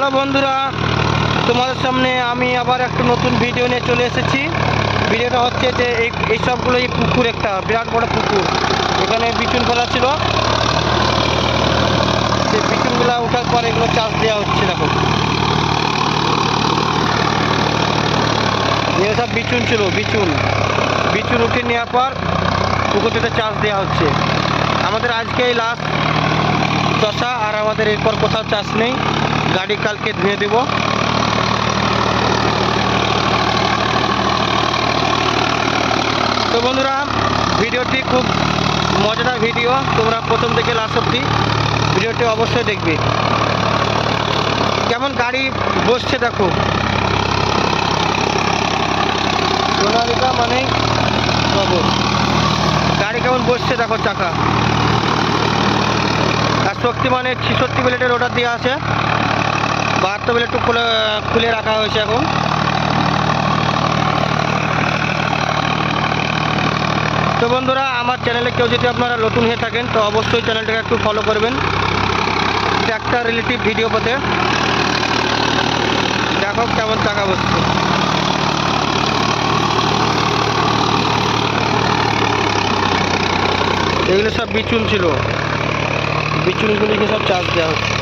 Hello বন্ধুরা, তোমাদের সামনে আমি আবার একটা নতুন ভিডিও নিয়ে চলে এসেছি। ভিডিওটা হচ্ছে যে এই এই সবগুলো এই পুকুর একটা, বিরাট বড় পুকুর। এখানে বিচুন ফেলা ছিল। সেই বিচুনগুলো ওঠার পর এগুলো চাষ দেওয়া হচ্ছে, দেখো। এগুলো সব বিচুন ছিল, বিচুন। বিচুন উঠে নেওয়ার পর পুকুরটিতে চাষ দেওয়া হচ্ছে। আমাদের আজকে এই লাস্ট চষা, আর আমাদের এরপর কোথাও চাষ নেই। গাড়ি কালকে ধুয়ে দেব। তো বন্ধুরা, ভিডিওটি খুব মজাদার ভিডিও। তোমরা প্রথম থেকে লাস্ট অব্দি ভিডিওটি অবশ্যই দেখবে। কেমন গাড়ি বসছে দেখো। সোনালিকা মানে খবর গাড়ি কেমন বসছে দেখো চাকা। আর শক্তি মানে ছিষট্টি প্লেটের অর্ডার দেওয়া আছে। বাহাত্তর একটু খুলে খুলে রাখা হয়েছে এখন। তো বন্ধুরা, আমার চ্যানেলে কেউ যদি আপনারা নতুন হয়ে থাকেন, তো অবশ্যই চ্যানেলটাকে একটু ফলো করবেন। ট্র্যাক্টর রিলেটিভ ভিডিও পেতে দেখো কেমন টাকা বসছে। এগুলো সব বিচুন ছিল। বিচুনগুলিকে সব চাষ দেওয়া হচ্ছে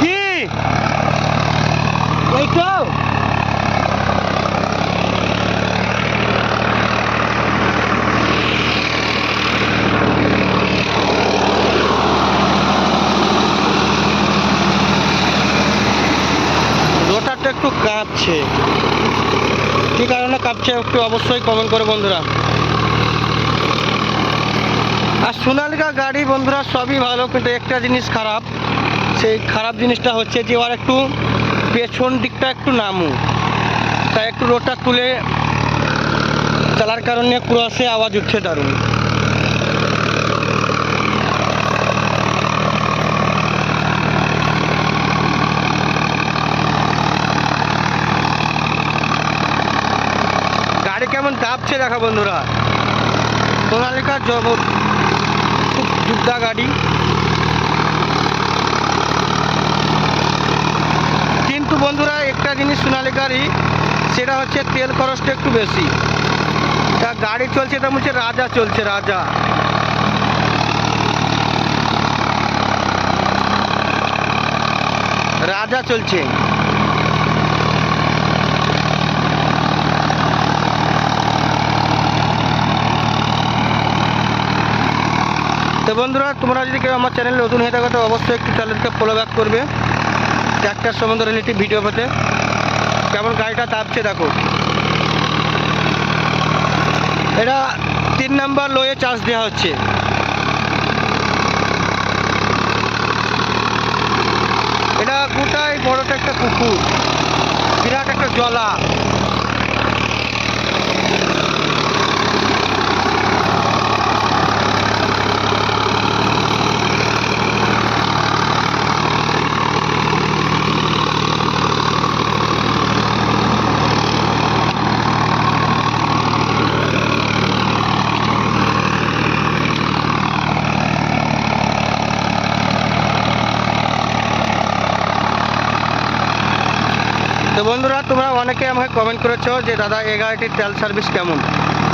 কি এই তো রোটারটা একটু কাঁপছে কি কারণে কাঁপছে একটু অবশ্যই কমেন্ট করে বন্ধুরা। আর সোনালিকা গাড়ি বন্ধুরা সবই ভালো, কিন্তু একটা জিনিস খারাপ, সেই খারাপ জিনিসটা হচ্ছে যে ওর একটু পেছন দিকটা একটু নামু। তাই একটু রোডটা তুলে চালার কারণে ক্রসে আওয়াজ উঠছে দারুণ। গাড়ি কেমন দাবছে দেখো বন্ধুরা। সোনালিকা জগৎ খুব যোদ্ধা গাড়ি। কিন্তু বন্ধুরা একটা জিনিস সোনালিকারই, সেটা হচ্ছে তেল খরচটা একটু বেশি। তা গাড়ি চলছে এটা বলছে রাজা চলছে, রাজা। রাজা চলছে। বন্ধুরা, তোমরা যদি কেউ আমার চ্যানেলে নতুন হয়ে থাকো, তো অবশ্যই একটু চ্যানেলকে ফলো ব্যাক করবে। ট্র্যাক্টর সম্বন্ধে রিলেটিভ ভিডিও পেতে। কেমন গাড়িটা তাপছে দেখো। এটা তিন নাম্বার লোয়ে চার্জ দেওয়া হচ্ছে। এটা গোটাই বড়টা একটা পুকুর। বিরাট একটা জলা। বন্ধুরা, তোমরা অনেকে আমাকে কমেন্ট করেছ যে, দাদা এ গাড়িটির তেল সার্ভিস কেমন?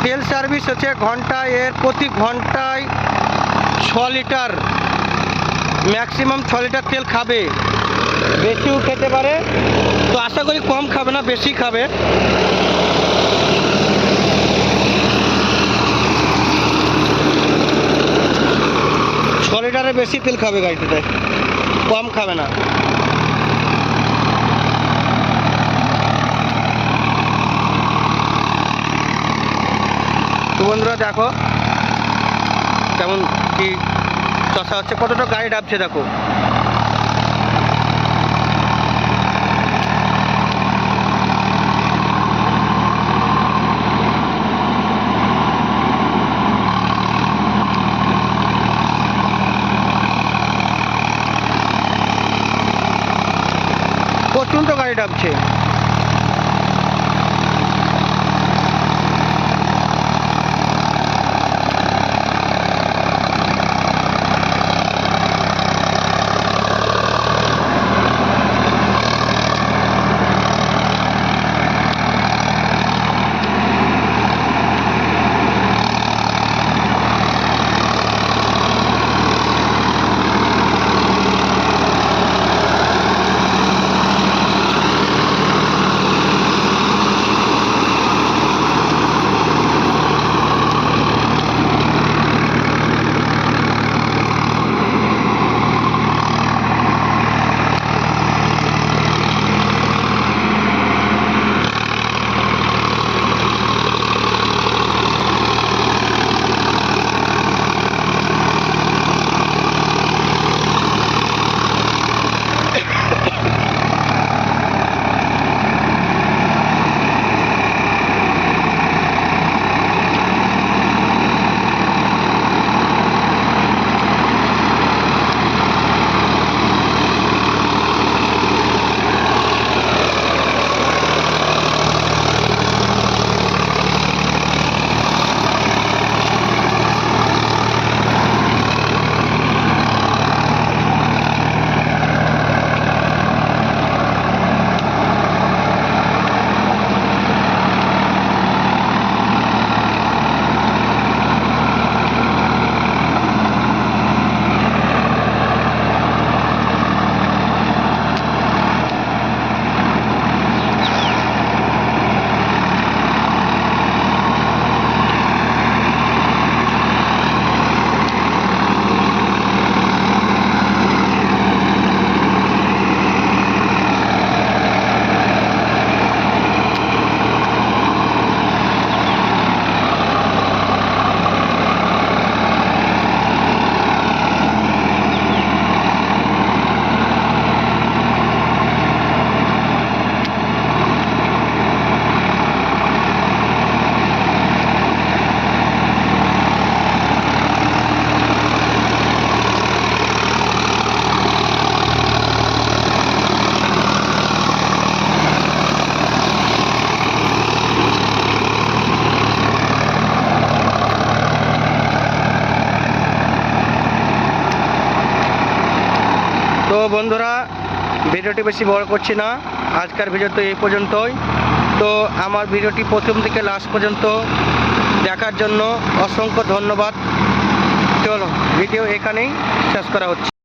তেল সার্ভিস হচ্ছে ঘন্টায়, এর প্রতি ঘন্টায় ছ লিটার ম্যাক্সিমাম ছ লিটার তেল খাবে। বেশিও খেতে পারে, তো আশা করি কম খাবে না, বেশি খাবে। ছ লিটারের বেশি তেল খাবে গাড়িটাতে, কম খাবে না। বন্ধুরা দেখো কেমন কি চষা হচ্ছে কতটা গাড়ি ডাবছে দেখো। তো বন্ধুরা, ভিডিওটি বেশি বড় করছি না। আজকের ভিডিও তো এই পর্যন্তই। তো আমার ভিডিওটি প্রথম থেকে লাস্ট পর্যন্ত দেখার জন্য অসংখ্য ধন্যবাদ। চলো, ভিডিও এখানেই শেষ করা হচ্ছে।